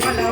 Hello.